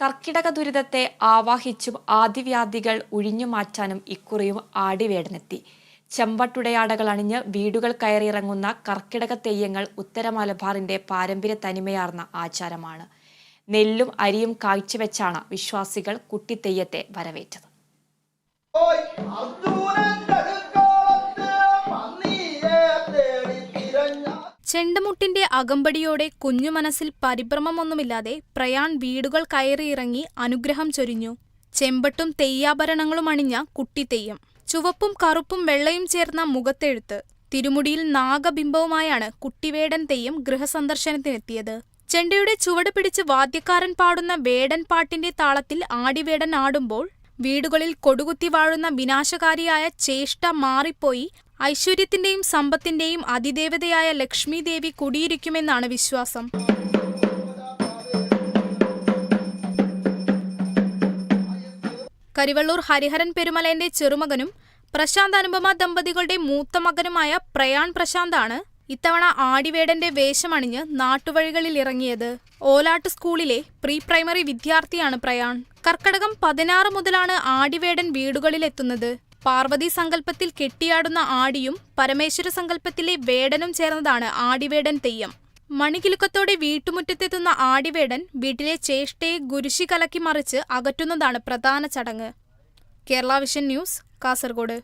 കർക്കിടക ദുരിതത്തെ ആവാഹിച്ചും ആദിവ്യാധികൾ ഒഴിഞ്ഞുമാറ്റാനും ഇക്കുറിയും ആടിവേടനെത്തി. ചെമ്പട്ടുടയാടകൾ അണിഞ്ഞ് വീടുകൾ കയറിയിറങ്ങുന്ന കർക്കിടക തെയ്യങ്ങൾ ഉത്തരമലബാറിന്റെ പാരമ്പര്യ തനിമയാർന്ന ആചാരമാണ്. നെല്ലും അരിയും കാഴ്ചവെച്ചാണ് വിശ്വാസികൾ കുട്ടിത്തെയ്യത്തെ വരവേറ്റത്. ചെണ്ടമുട്ടിന്റെ അകമ്പടിയോടെ കുഞ്ഞു മനസ്സിൽ പരിഭ്രമമൊന്നുമില്ലാതെ പ്രയാൺ വീടുകൾ കയറിയിറങ്ങി അനുഗ്രഹം ചൊരിഞ്ഞു. ചെമ്പട്ടും തെയ്യാഭരണങ്ങളും അണിഞ്ഞ കുട്ടി കുട്ടിത്തെയ്യം ചുവപ്പും കറുപ്പും വെള്ളയും ചേർന്ന മുഖത്തെഴുത്ത്. തിരുമുടിയിൽ നാഗബിംബവുമായാണ് കുട്ടിവേടൻ തെയ്യം ഗൃഹസന്ദർശനത്തിനെത്തിയത്. ചെണ്ടയുടെ ചുവട് പിടിച്ച് വാദ്യക്കാരൻ പാടുന്ന വേടൻ പാട്ടിന്റെ താളത്തിൽ ആടിവേടൻ ആടുമ്പോൾ വീടുകളിൽ കൊടുകുത്തി വാഴുന്ന വിനാശകാരിയായ ചേഷ്ട മാറിപ്പോയി ഐശ്വര്യത്തിന്റെയും സമ്പത്തിന്റെയും അതിദേവതയായ ലക്ഷ്മി ദേവി കുടിയിരിക്കുമെന്നാണ് വിശ്വാസം. കരിവള്ളൂർ ഹരിഹരൻ പെരുമലേന്റെ ചെറുമകനും പ്രശാന്ത് അനുപമ ദമ്പതികളുടെ മൂത്ത മകനുമായ പ്രയാൺ പ്രശാന്താണ് ഇത്തവണ ആടിവേടന്റെ വേഷമണിഞ്ഞ് നാട്ടുവഴികളിൽ ഇറങ്ങിയത്. ഓലാട്ട് സ്കൂളിലെ പ്രീ പ്രൈമറി വിദ്യാർത്ഥിയാണ് പ്രയാൺ. കർക്കടകം പതിനാറ് മുതലാണ് ആടിവേടൻ വീടുകളിലെത്തുന്നത്. പാർവതി സങ്കല്പത്തിൽ കെട്ടിയാടുന്ന ആടിയും പരമേശ്വര സങ്കല്പത്തിലെ വേടനും ചേർന്നതാണ് ആടിവേടൻ തെയ്യം. മണികിലുക്കത്തോടെ വീട്ടുമുറ്റത്തെത്തുന്ന ആടിവേടൻ വീട്ടിലെ ചേഷ്ടയെ ഗുരുശി കലക്കി മറിച്ച് അകറ്റുന്നതാണ് പ്രധാന ചടങ്ങ്. Kerala vision news Kasaragod.